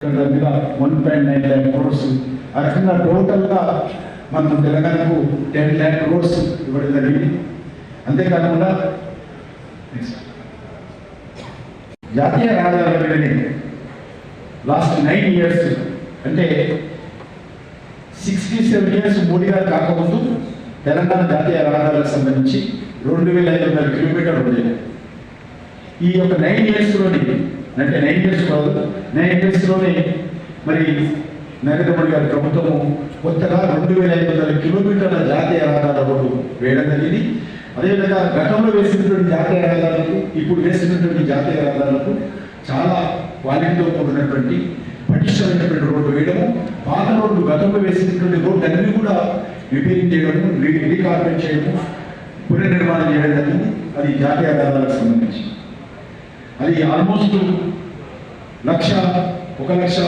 మీద one point nine lakh crores ఆ రకంగా టోటల్గా మనం తెలంగాణకు టెన్ ల్యాక్ క్రోర్స్ ఇవ్వడం జరిగింది. అంతేకాకుండా జాతీయ జాతీయ రహదారులని లాస్ట్ నైన్ ఇయర్స్ అంటే సిక్స్టీ సెవెన్ ఇయర్స్ మోడీ గారు కాకముందు తెలంగాణ జాతీయ రహదారులకు సంబంధించి రెండు వేల ఐదు వందల కిలోమీటర్లు ఉండేది ఈ యొక్క నైన్ ఇయర్స్లోని అంటే నైన్ ఇయర్స్ కాదు నైన్ ఇయర్స్లోనే మరి నరేంద్ర మోడీ గారి ప్రభుత్వము. కొత్తగా రెండు వేల ఐదు వందల కిలోమీటర్ల జాతీయ రహదారుల రోడ్డు వేయడం జరిగింది. అదేవిధంగా గతంలో వేసినటువంటి జాతీయ రహదారులకు ఇప్పుడు వేసినటువంటి జాతీయ రహదారులకు చాలా క్వాలిటీతో కూడినటువంటి పటిష్టమైనటువంటి రోడ్డు వేయడము. పాత రోడ్డు గతంలో వేసినటువంటి రోడ్డు అన్ని కూడా రిపేరింగ్ చేయడము రీ రీకార్పెట్ చేయడము పునర్నిర్మాణం చేయడం జరిగింది. అది జాతీయ రహదారులకు సంబంధించి. అది ఆల్మోస్ట్ లక్ష ఒక లక్ష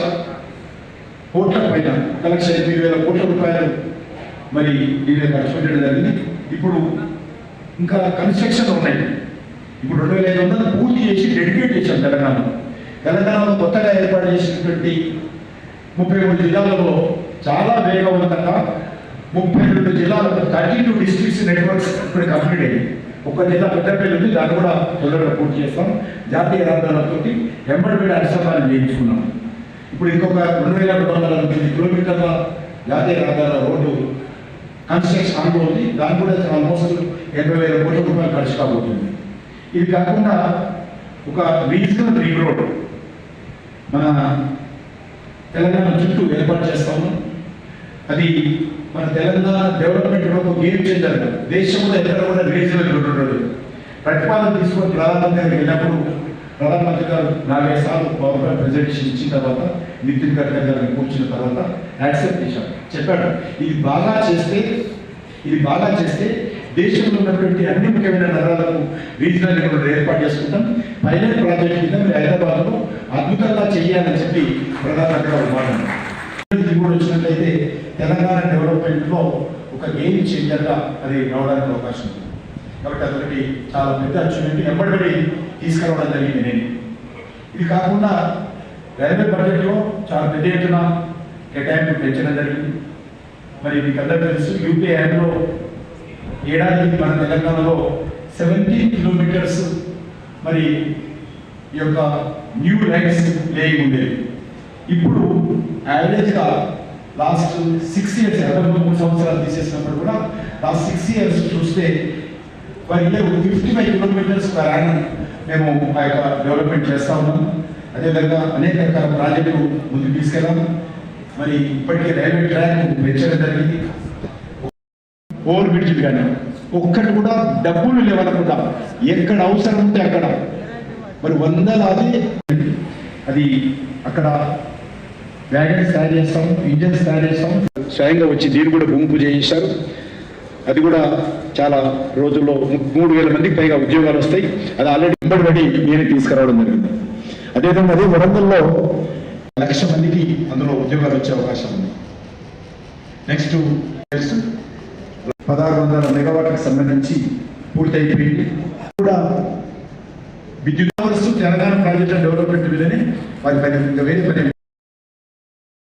కోట్ల పైన ఒక లక్ష ఎనిమిది వేల కోట్ల రూపాయలు మరి దీని ఖర్చు పెట్టడం జరిగింది. ఇప్పుడు ఇంకా కన్స్ట్రక్షన్ ఉన్నాయి. ఇప్పుడు రెండు వేల ఐదు వందలు పూర్తి చేసి డెడికేట్ చేశాం తెలంగాణలో. తెలంగాణలో కొత్తగా ఏర్పాటు చేసినటువంటి ముప్పై మూడు జిల్లాలలో చాలా వేగవంతంగా ముప్పై రెండు జిల్లాలకు థర్టీ టూ డిస్ట్రిక్ట్స్ నెట్వర్క్స్ ఇప్పుడు కంప్లీట్ అయ్యాయి. ఒక జిల్లా పెద్దపల్లి ఉంది దాన్ని కూడా తొందరగా పూర్తి చేస్తాం. జాతీయ రహదారులతో ఎంబడి అనుసంధానం చేయించుకున్నాం. ఇప్పుడు ఇంకొక రెండు వేల రెండు వందల తొమ్మిది కిలోమీటర్ల జాతీయ రహదారుల రోడ్డు కన్స్ట్రక్షన్ ఆన్లో ఉంది దాని కూడా ఆల్మోస్ట్ ఎనభై వేల కోట్ల రూపాయలు ఖర్చు కాబోతుంది. ఇది కాకుండా ఒక రీజనల్ రింగ్ రోడ్ మన తెలంగాణ చుట్టూ ఏర్పాటు చేస్తాము. అది మన తెలంగాణ డెవలప్మెంట్ ఒక గేమ్ చేంజర్ దేశంలో ఎక్కడ కూడా రీజనల్ ప్రతిపాదన తీసుకొని ప్రధానమంత్రి గారికి వెళ్ళినప్పుడు ప్రధానమంత్రి గారు నాలుగైదు సార్లు పవర్ ప్రజెంటేషన్ ఇచ్చిన తర్వాత నితిన్ గడ్కరీ గారిని కూర్చున్న తర్వాత యాక్సెప్ట్ చేశాడు చెప్పాడు ఇది బాగా చేస్తే ఇది బాగా చేస్తే దేశంలో ఉన్నటువంటి అన్ని ముఖ్యమైన నగరాలకు రీజనల్ రోడ్ ఏర్పాటు చేసుకుంటాం. పైలట్ ప్రాజెక్ట్ కింద మీరు హైదరాబాద్లో అద్భుతంగా చేయాలని చెప్పి ప్రధానమంత్రి గారు మాట్లాడారు కూడా వచ్చినట్లయితే తెలంగాణ డెవలప్మెంట్లో ఒక గేమ్ చేంజర్గా అది రావడానికి అవకాశం ఉంది. కాబట్టి అతనికి చాలా పెద్ద అచీవ్మెంట్ ఎప్పటికీ తీసుకురావడం జరిగింది నేను. ఇది కాకుండా రైల్వే బడ్జెట్లో చాలా పెద్ద ఎత్తున కేటాయింపు పెంచడం జరిగింది. మరి మీకు అందరూ తెలుసు యూపీఐలో ఏడాది మన తెలంగాణలో సెవెంటీ కిలోమీటర్స్ మరి ఈ యొక్క న్యూ లైన్స్ లేయింగ్ ఉండేవి ఇప్పుడు యావరేజ్గా లాస్ట్ సిక్స్ ఇయర్స్ ఇరవై మూడు సంవత్సరాలు తీసేసినప్పుడు కూడా లాస్ట్ సిక్స్ ఇయర్స్ చూస్తే per year fifty five kilometres per annum మేము ఆ యొక్క డెవలప్మెంట్ చేస్తా ఉన్నాం. అదేవిధంగా అనేక రకాల ప్రాజెక్టులు ముందుకు తీసుకెళ్ళాం. మరి ఇప్పటికే రైల్వే ట్రాక్ పెంచడం జరిగింది. ఓవర్ బ్రిడ్జ్ కానీ ఒక్కటి కూడా డబ్బులు లేవనకుండా ఎక్కడ అవసరం ఉంటే అక్కడ. మరి వందలాది అది అక్కడ వ్యాగన్స్ తయారు చేస్తాం ఇంజన్స్ తయారు చేస్తాం. స్వయంగా వచ్చి దీన్ని కూడా గుంపు పూజ చేశారు అది కూడా చాలా రోజుల్లో మూడు వేల మందికి పైగా ఉద్యోగాలు వస్తాయి. అది ఆల్రెడీ ఇబ్బంది పడి నేను తీసుకురావడం జరిగింది. అదేవిధంగా అదే వరంగల్లో లక్ష మందికి అందులో ఉద్యోగాలు వచ్చే అవకాశం ఉంది. నెక్స్ట్ పదహారు వందల మెగావాట్లకు సంబంధించి పూర్తి అయిపోయింది కూడా విద్యుత్ తెలంగాణ ప్రాజెక్ట్ డెవలప్మెంట్ వీళ్ళని వారి పని వేరే పని